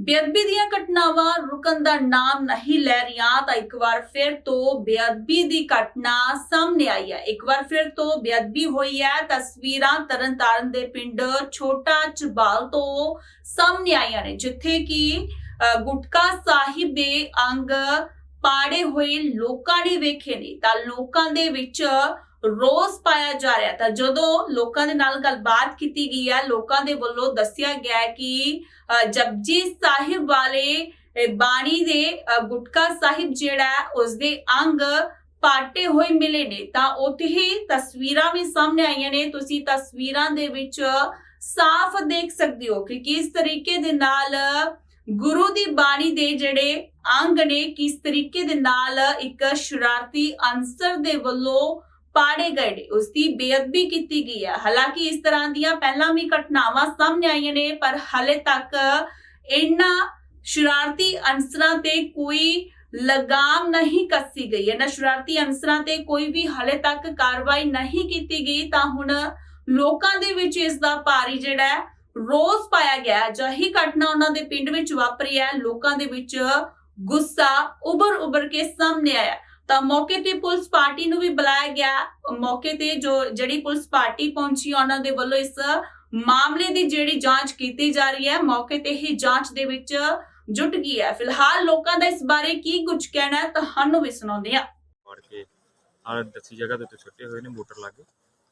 ਬੇਅਦਬੀ ਦੀਆਂ ਘਟਨਾਵਾਂ ਰੁਕਣ ਦਾ ਨਾਮ ਨਹੀਂ ਲੈ ਰਹੀਆਂ ਤਾਂ ਇੱਕ ਵਾਰ ਫਿਰ ਤੋਂ ਬੇਅਦਬੀ ਦੀ ਘਟਨਾ ਸਾਹਮਣੇ ਆਈ ਹੈ। ਇੱਕ ਵਾਰ ਫਿਰ ਤੋਂ ਬੇਅਦਬੀ ਹੋਈ ਹੈ। ਤਸਵੀਰਾਂ ਤਰਨਤਾਰਨ ਦੇ ਪਿੰਡ ਛੋਟਾ ਚਬਾਲ ਤੋਂ ਸਾਹਮਣੇ ਆਈਆਂ ਨੇ ਜਿੱਥੇ ਕਿ ਅ, ਗੁਟਕਾ ਸਾਹਿਬ ਦੇ ਅੰਗ ਪਾੜੇ ਹੋਏ ਲੋਕਾਂ ਨੇ ਵੇਖੇ ਨੇ। ਤਾਂ ਲੋਕਾਂ ਦੇ ਵਿੱਚ ਰੋਸ ਪਾਇਆ ਜਾ ਰਿਹਾ ਤਾਂ ਜਦੋਂ ਲੋਕਾਂ ਦੇ ਨਾਲ ਗੱਲਬਾਤ ਕੀਤੀ ਗਈ ਹੈ ਲੋਕਾਂ ਦੇ ਵੱਲੋਂ ਦੱਸਿਆ ਗਿਆ ਕਿ ਜਪਜੀ ਸਾਹਿਬ ਵਾਲੇ ਬਾਣੀ ਦੇ ਗੁਟਕਾ ਸਾਹਿਬ ਜਿਹੜਾ ਹੈ, ਉਸ ਦੇ ਅੰਗ ਪਾਟੇ ਹੋਏ ਮਿਲੇ ਨੇ। ਤਾਂ ਉੱਥੇ ਹੀ ਤਸਵੀਰਾਂ ਵੀ ਸਾਹਮਣੇ ਆਈਆਂ ਨੇ। ਤੁਸੀਂ ਤਸਵੀਰਾਂ ਦੇ ਵਿੱਚ ਸਾਫ਼ ਦੇਖ ਸਕਦੇ ਹੋ ਕਿ ਕਿਸ ਤਰੀਕੇ ਦੇ ਨਾਲ ਗੁਰੂ ਦੀ ਬਾਣੀ ਦੇ ਜਿਹੜੇ ਅੰਗ ਨੇ ਕਿਸ ਤਰੀਕੇ ਦੇ ਨਾਲ ਇੱਕ ਸ਼ਰਾਰਤੀ ਅਨਸਰ ਦੇ ਵੱਲੋਂ ਪਾੜੇ ਗਏ ਨੇ ਉਸ ਦੀ ਬੇਅਦਬੀ ਕੀਤੀ ਗਈ ਹੈ। ਹਾਲਾਂਕਿ ਇਸ ਤਰ੍ਹਾਂ ਦੀਆਂ ਪਹਿਲਾਂ ਵੀ ਘਟਨਾਵਾਂ ਸਾਹਮਣੇ ਆਈਆਂ ਨੇ, ਪਰ ਹਲੇ ਤੱਕ ਇਹਨਾਂ ਸ਼ਰਾਰਤੀ ਅਨਸਰਾਂ ਤੇ ਕੋਈ ਲਗਾਮ ਨਹੀਂ ਕੱਸੀ ਗਈ। ਇਹਨਾਂ ਸ਼ਰਾਰਤੀ ਅਨਸਰਾਂ ਤੇ ਕੋਈ ਵੀ ਹਲੇ ਤੱਕ ਕਾਰਵਾਈ ਨਹੀਂ ਕੀਤੀ ਗਈ, ਤਾਂ ਹੁਣ ਲੋਕਾਂ ਦੇ ਵਿੱਚ ਇਸ ਦਾ ਭਾਰੀ ਜਿਹੜਾ ਹੈ, ਰੋਸ ਪਾਇਆ ਗਿਆ ਹੈ। ਅਜਿਹੀ ਘਟਨਾ ਉਹਨਾਂ ਦੇ ਪਿੰਡ ਵਿੱਚ ਵਾਪਰੀ ਹੈ। ਲੋਕਾਂ ਦੇ ਵਿੱਚ ਗੁੱਸਾ ਉਭਰ ਉਭਰ ਕੇ ਸਾਹਮਣੇ ਆਇਆ ਤਾਂ ਮੌਕੇ ਤੇ ਪੁਲਿਸ ਪਾਰਟੀ ਨੂੰ ਵੀ ਬੁਲਾਇਆ ਗਿਆ। ਮੌਕੇ ਤੇ ਜੋ ਜਿਹੜੀ ਪੁਲਿਸ ਪਾਰਟੀ ਪਹੁੰਚੀ, ਉਹਨਾਂ ਦੇ ਵੱਲੋਂ ਇਸ ਮਾਮਲੇ ਦੀ ਜਿਹੜੀ ਜਾਂਚ ਕੀਤੀ ਜਾ ਰਹੀ ਹੈ, ਮੌਕੇ ਤੇ ਹੀ ਜਾਂਚ ਦੇ ਵਿੱਚ ਜੁਟ ਗਈ ਹੈ। ਫਿਲਹਾਲ ਲੋਕਾਂ ਦਾ ਇਸ ਬਾਰੇ ਕੀ ਕੁਝ ਕਹਿਣਾ ਹੈ, ਤੁਹਾਨੂੰ ਵੀ ਸੁਣਾਉਂਦੇ ਹਾਂ। ਫੜ ਕੇ ਆਹ ਦੱਸੀ ਜਗ੍ਹਾ ਦੇ ਉੱਤੇ ਛੱਡੇ ਹੋਏ ਨੇ ਮੋਟਰ ਲੱਗੇ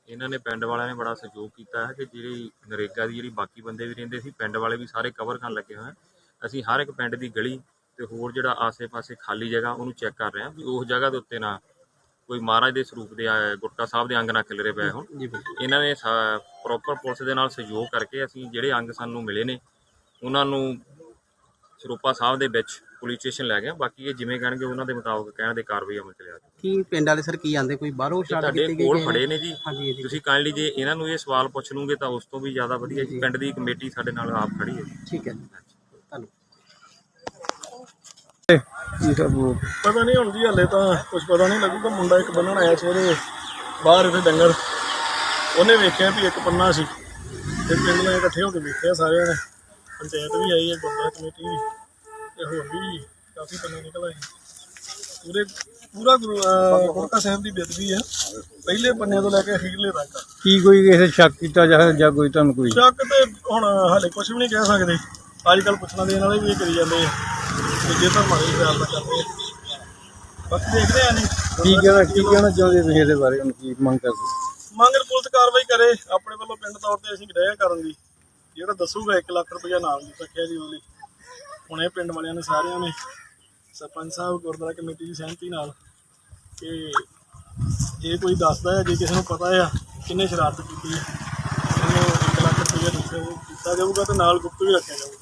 ਇਹਨਾਂ ਨੇ ਪਿੰਡ ਵਾਲਿਆਂ ਨੇ ਬੜਾ ਸਹਿਯੋਗ ਕੀਤਾ ਹੈ ਕਿ ਜਿਹੜੀ ਨਰੇਗਾ ਦੀ ਜਿਹੜੀ ਬਾਕੀ ਬੰਦੇ ਵੀ ਰਹਿੰਦੇ ਸੀ, ਪਿੰਡ ਵਾਲੇ ਵੀ ਸਾਰੇ ਕਵਰ ਕਰਨ ਲੱਗੇ ਹੋਏ ਆ। ਅਸੀਂ ਹਰ ਇੱਕ ਪਿੰਡ ਦੀ ਗਲੀ ਤੇ ਹੋਰ ਜਿਹੜਾ ਆਸੇ-ਪਾਸੇ ਖਾਲੀ ਜਗ੍ਹਾ ਉਹਨੂੰ ਚੈੱਕ ਕਰ ਰਹੇ ਹਾਂ ਵੀ ਉਸ ਜਗ੍ਹਾ ਦੇ ਉੱਤੇ ਨਾ ਕੋਈ ਮਹਾਰਾਜ ਦੇ ਸਰੂਪ ਦੇ ਆ, ਗੁਟਕਾ ਸਾਹਿਬ ਦੇ ਅੰਗ ਨਾ ਖਿਲਰੇ ਪਏ ਹੋਣ। ਇਹਨਾਂ ਨੇ ਪ੍ਰੋਪਰ ਪੁਲਿਸ ਦੇ ਨਾਲ ਸਹਿਯੋਗ ਕਰਕੇ ਅਸੀਂ ਜਿਹੜੇ ਅੰਗ ਸਾਨੂੰ ਮਿਲੇ ਨੇ ਉਹਨਾਂ ਨੂੰ ਸਰੂਪਾ ਸਾਹਿਬ ਦੇ ਵਿੱਚ ਪੁਲਿਸ ਸਟੇਸ਼ਨ ਲੈ ਗਏ ਹਾਂ। ਬਾਕੀ ਇਹ ਜਿਵੇਂ ਕਹਿਣਗੇ ਉਹਨਾਂ ਦੇ ਮੁਤਾਬਕ ਕਹਿਣ ਦੇ ਕਾਰਵਾਈ ਅਮਲ ਚ ਲਿਆ ਜਾਊ ਕੀ ਪਿੰਡ ਵਾਲੇ ਸਰ ਕੀ ਆਂਦੇ? ਕੋਈ ਬਾਹਰੋਂ ਸ਼ਾਟ ਤੁਹਾਡੇ ਕੀਤੀ ਗਈ ਕੋਲ? ਫੜੇ ਨੇ ਜੀ। ਹਾਂਜੀ ਜੀ ਤੁਸੀਂ ਕਾਈਂਡਲੀ ਜੇ ਇਹਨਾਂ ਨੂੰ ਇਹ ਸਵਾਲ ਪੁੱਛ ਲੂਗੇ ਤਾਂ ਉਸ ਤੋਂ ਵੀ ਜ਼ਿਆਦਾ ਵਧੀਆ ਜੀ। ਪਿੰਡ ਦੀ ਕਮੇਟੀ ਸਾਡੇ ਨਾਲ ਆਪ ਖੜੀ ਹੈ ਜੀ। ਠੀਕ ਹੈ ਜੀ। ਧੰਨਵਾਦ। ਪਤਾ ਨਹੀਂ ਹੁਣ ਜੀ ਹਲੇ ਤਾਂ ਕੁਝ ਪਤਾ ਨਹੀਂ ਲੱਗੂਗਾ ਮੁੰਡਾ ਇੱਕ ਬੰਨਣ ਆਇਆ ਸੀ ਉਹਦੇ ਬਾਹਰ ਇੱਥੇ ਡੰਗਰ। ਉਹਨੇ ਵੇਖਿਆ ਵੀ ਇੱਕ ਪੰਨਾ ਸੀ। ਤੇ ਪਿੰਡ ਨੇ ਇਕੱਠੇ ਹੋ ਕੇ ਵੇਖਿਆ ਸਾਰਿਆਂ ਨੇ। ਪੰਚਾਇਤ ਵੀ ਆਈ ਹੈ ਗੁਰਦੁਆਰਾ ਕਮੇਟੀ ਵੀ ਤੇ ਹੋਰ ਵੀ ਕਾਫੀ ਪੰਨੇ ਨਿਕਲ ਆਏ। ਪੂਰੇ ਪੂਰਾ ਗੁਰੂ ਗੁਰਕਾ ਸਾਹਿਬ ਦੀ ਬੇਦਬੀ ਹੈ। ਪਹਿਲੇ ਪੰਨੇ ਤੋਂ ਲੈ ਕੇ ਅਖੀਰਲੇ ਤੱਕ। ਕੀ ਕੋਈ ਕਿਸੇ ਸ਼ੱਕ ਕੀਤਾ ਜਾ ਜਾਂ ਕੋਈ ਤੁਹਾਨੂੰ ਕੋਈ? ਸ਼ੱਕ ਤੇ ਹੁਣ ਹਾਲੇ ਕੁਝ ਵੀ ਨਹੀਂ ਕਹਿ ਸਕਦੇ। ਅੱਜ ਕੱਲ ਪੁੱਛਣਾ ਦੇਣ ਵਾਲੇ ਵੀ ਇਹ ਕਰੀ ਜਾਂਦੇ ਆ। ਤੇ ਜੇ ਤਾਂ ਮਾਰੇ ਖਿਆਲ ਦਾ ਕਰਦੇ। ਆ ਬਾਕੀ ਦੇਖਦੇ ਆ ਨਹੀਂ ਕੀ ਕਹਿਣਾ ਕੀ ਕਹਿਣਾ ਚਾਹੁੰਦੇ ਤੁਸੀਂ ਇਹਦੇ ਬਾਰੇ? ਹੁਣ ਕੀ ਮੰਗ ਕਰਦੇ? ਮੰਗਰ ਪੁਲਿਸ ਕਾਰਵਾਈ ਕਰੇ। ਆਪਣੇ ਵੱਲੋਂ ਪਿੰਡ ਤੌਰ ਤੇ ਅਸੀਂ ਡਿਆ ਕਰਨ ਦੀ। ਜਿਹੜਾ ਦੱਸੂਗਾ 1 ਲੱਖ ਰੁਪਇਆ ਨਾਮ ਦੀ ਰੱਖਿਆ ਜੀ ਉਹਦੇ ਹੁਣ ਇਹ ਪਿੰਡ ਵਾਲਿਆਂ ਨੇ ਸਾਰਿਆਂ ਨੇ ਸਰਪੰਚ ਸਾਹਿਬ ਗੁਰਦੁਆਰਾ ਕਮੇਟੀ ਦੀ ਸਹਿਮਤੀ ਨਾਲ ਕਿ ਜੇ ਕੋਈ ਦੱਸਦਾ ਹੈ ਜੇ ਕਿਸੇ ਨੂੰ ਪਤਾ ਆ ਕਿੰਨੇ ਸ਼ਰਾਰਤ ਕੀਤੀ ਹੈ ਇਹਨੂੰ 1 ਲੱਖ ਦਿੱਤਾ ਦਿੱਤਾ ਜਾਊਗਾ ਤੇ ਨਾਲ ਗੁਪਤ ਵੀ ਰੱਖਿਆ ਜਾਊਗਾ।